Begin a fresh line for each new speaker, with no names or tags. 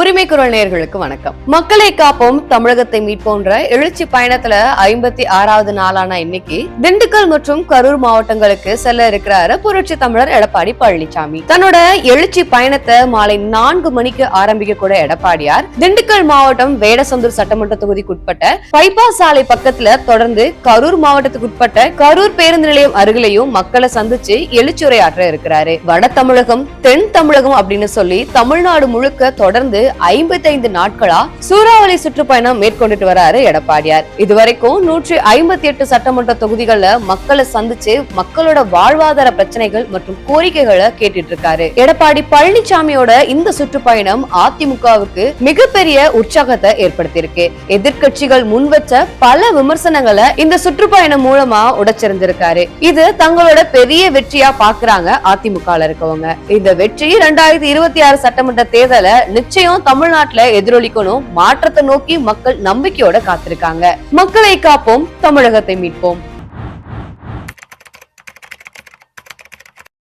உரிமை குரல் நேர்களுக்கு வணக்கம். மக்களை காப்போம் தமிழகத்தை மீட்போன்ற எழுச்சி பயணத்துல ஐம்பத்தி ஆறாவது நாளான இன்னைக்கு திண்டுக்கல் மற்றும் கரூர் மாவட்டங்களுக்கு செல்ல இருக்கிறாரு புரட்சி தமிழர் எடப்பாடி பழனிசாமி. தன்னோட எழுச்சி பயணத்தை மாலை நான்கு மணிக்கு ஆரம்பிக்க கூட எடப்பாடியார். திண்டுக்கல் மாவட்டம் வேடசந்தூர் சட்டமன்ற தொகுதிக்குட்பட்ட பைபாஸ் சாலை பக்கத்துல தொடர்ந்து கரூர் மாவட்டத்துக்கு உட்பட்ட கரூர் பேருந்து நிலையம் அருகிலையும் மக்களை சந்திச்சு எழுச்சியுரையாற்ற இருக்கிறாரு. வட தமிழகம் தென் தமிழகம் அப்படின்னு சொல்லி தமிழ்நாடு முழுக்க தொடர்ந்து ஐம்பத்தைந்து நாட்களா சூறாவளி சுற்றுப்பயணம் மேற்கொண்டுட்டு வராரு எடப்பாடியார். இதுவரைக்கும் நூற்றி ஐம்பத்தி எட்டு சட்டமன்ற தொகுதிகள்ல மக்களை சந்திச்சு மக்களோட வாழ்வாதார பிரச்சனைகள் மற்றும் கோரிக்கைகளை கேட்டுட்டு இருக்காரு எடப்பாடி பழனிசாமியோட இந்த சுற்றுப்பயணம் அதிமுகவுக்கு மிகப்பெரிய உற்சாகத்தை ஏற்படுத்தியிருக்கு. எதிர்க்கட்சிகள் முன்வச்ச பல விமர்சனங்களை இந்த சுற்றுப்பயணம் மூலமா உடைச்சிருந்திருக்காரு. இது தங்களோட பெரிய வெற்றியா பாக்குறாங்க அதிமுக இருக்கவங்க. இந்த வெற்றி ரெண்டாயிரத்தி இருபத்தி ஆறு சட்டமன்ற தேர்தலை நிச்சயம் தமிழ்நாட்டுல எதிரொலிக்கணும் மாற்றத்தை நோக்கி மக்கள் நம்பிக்கையோட காத்திருக்காங்க. மக்களை காப்போம் தமிழகத்தை மீட்போம்.